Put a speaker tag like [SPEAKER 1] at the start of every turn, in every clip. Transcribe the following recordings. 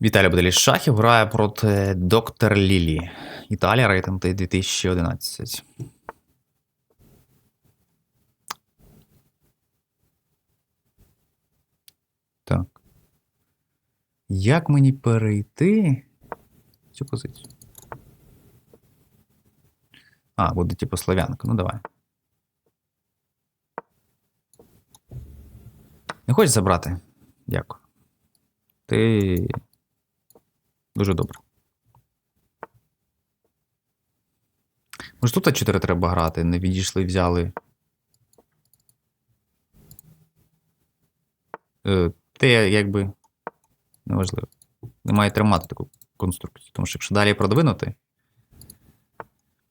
[SPEAKER 1] Віталій Боделіс Шахів грає проти Доктор Лілі. Італія рейтинг 2011. Так. Як мені перейти цю позицію? А, буде типу славянка. Ну давай. Не хочеш забрати? Дякую. Ти дуже добре. Може тут 4 треба грати, не відійшли, взяли. Е, Те, якби. Неважливо. Не має тримати таку конструкцію. Тому що якщо далі продвинути,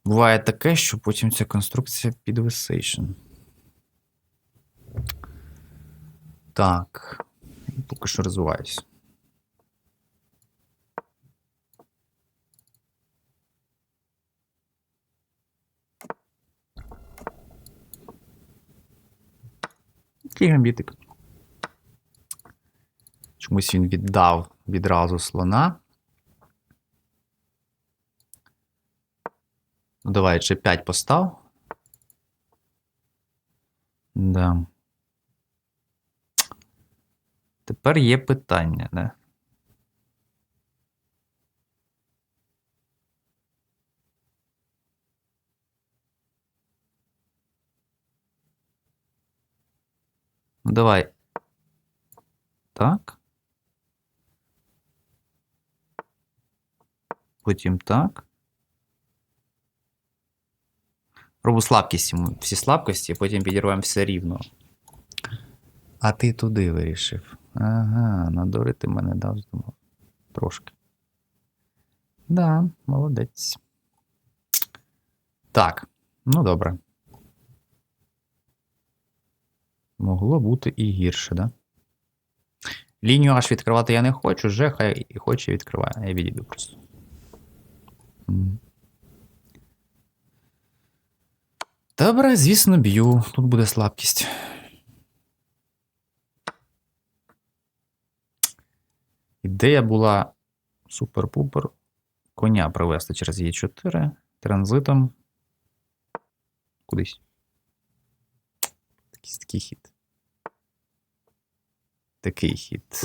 [SPEAKER 1] буває таке, що потім ця конструкція підвисейшн. Так. Поки що розвиваюсь. Який гамбітик. Чомусь він віддав відразу слона. Ну, давай ще 5 постав. Да. Тепер є питання, не? Ну, давай. Так. Потім так. Пробу слабкість йому. Всі слабкості, потім підірвемо все рівно. А ти туди вирішив. Ага, надурити мене дав здумав. Трошки. Да, молодець. Так, ну добре. Могло бути і гірше, да? Лінію аж відкривати я не хочу, вже хай і хоче відкриває. Я відійду просто. Добре, звісно, б'ю. Тут буде слабкість. Ідея була супер-пупер. Коня привезти через Е4 транзитом. Кудись. Такий, такий хід. Такий хід.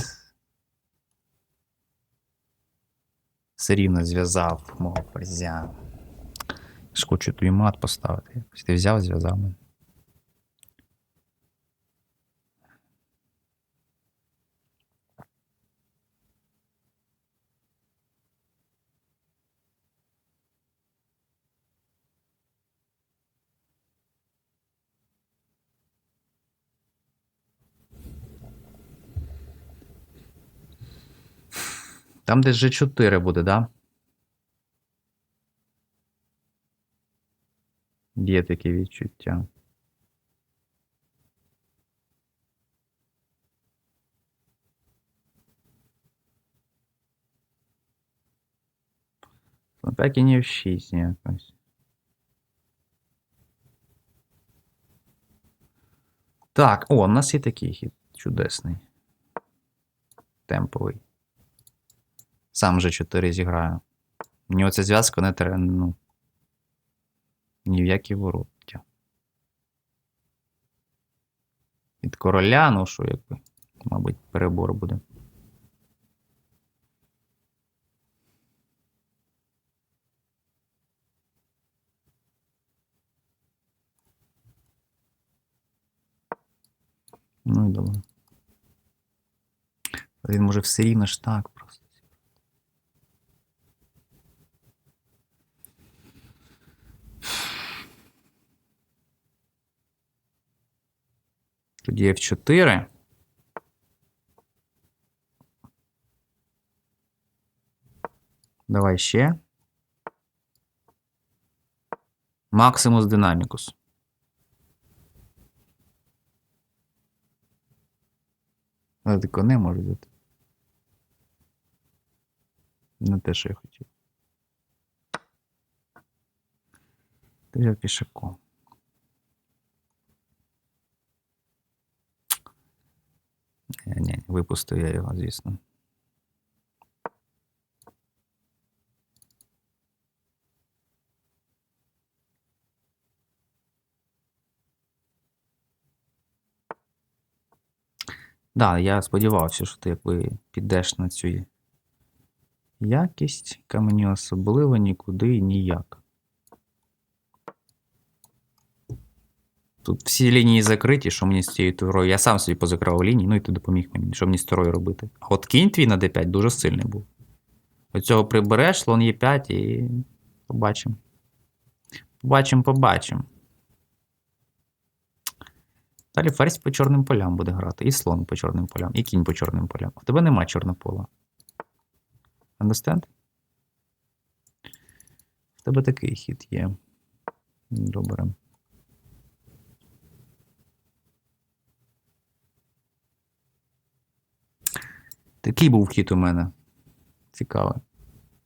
[SPEAKER 1] Все рівно зв'язав мого ферзя. Хочу тобі мат поставити. Ти взяв, зв'язав мене. Там десь G4 буде, да? Є таке відчуття. Так і не в 6 якось. Так, о, у нас є такий хід чудесний. Темповий. Сам же 4 зіграю. Мені оця зв'язка не треба, ну. Ні в які вороття. Від короля, ну що, якби, мабуть, перебор буде. Ну і добре. Він може все рівно ж так просто. Тоді F4. Давай ще. Максимус Динамікус. Але ти коне може взяти. Не те, що я хотів. Ти взяв пішаком. Э, Ні, випустив я його, звісно. Так, да, я сподівався, що ти якби підеш на цю якість, яка мені особливо нікуди і ніяк. Тут всі лінії закриті, що мені з цією турою. Я сам собі позакривав лінії, ну і ти допоміг мені, що мені з турою робити. А от кінь твій на d5 дуже сильний був. Оцього прибереш, слон Е5 і побачимо. Побачимо, побачимо. Далі ферзь по чорним полям буде грати, і слон по чорним полям, і кінь по чорним полям. У тебе нема чорного пола. Understand? В тебе такий хід є. Добре. Такий був хід у мене. Цікавий.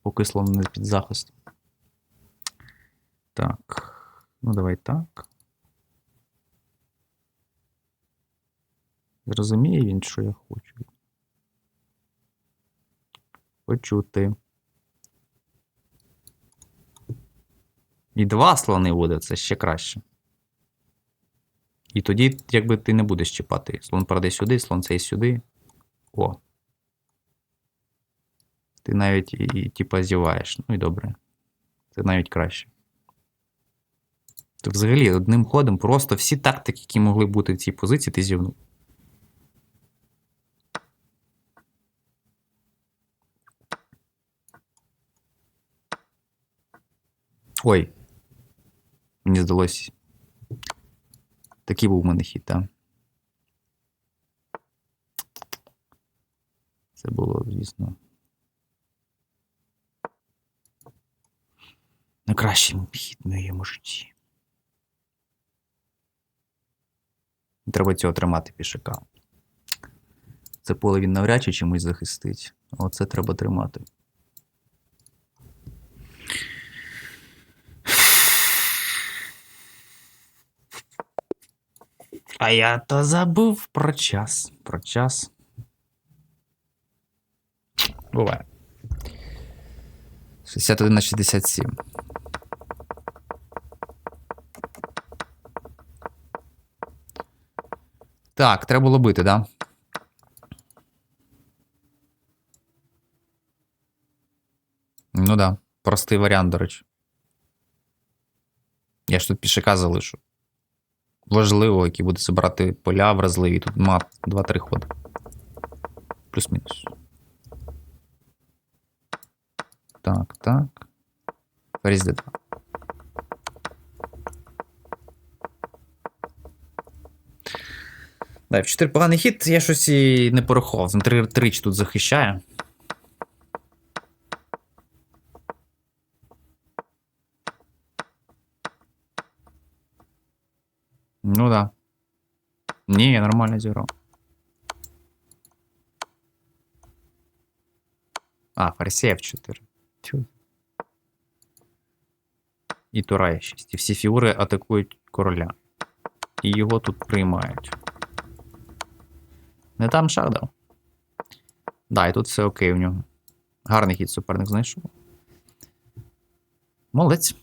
[SPEAKER 1] Поки слон не під захист. Так. Ну, давай так. Зрозуміє він, що я хочу. Почути. І два слони буде, це ще краще. І тоді, якби ти не будеш чіпати. Слон паде сюди, слон цей сюди. О. Ти навіть і, і типа зіваєш. Ну і добре. Це навіть краще. То взагалі одним ходом просто всі тактики, які могли бути в цій позиції, ти зівнув. Ой. Мені здалось. Такий був у мене хід, так. Це було, звісно. Найкращий хід в моєму житті. Треба цього тримати пішака. Це поле він навряд чи чимось захистить. Оце треба тримати. А я то забув про час. Про час. Буває. 61 на 67. Так, треба було бити, да? Ну да. Простий варіант, до речі. Я ж тут пішака залишу. Важливо, який буде забирати поля вразливі. Тут мат 2-3 ходи. Плюс-мінус. Так, так. Ферзь d2. Да, в 4 поганий хід, я щось і не порахував. Він 3 тричі тут захищає. Ну да. Ні, я нормально зіграв. А, ферзь F4. Тю. І тура є 6. І всі фігури атакують короля. І його тут приймають. Не там шах дав. Да, і тут все окей у нього. Гарний хід суперник знайшов. Молодець.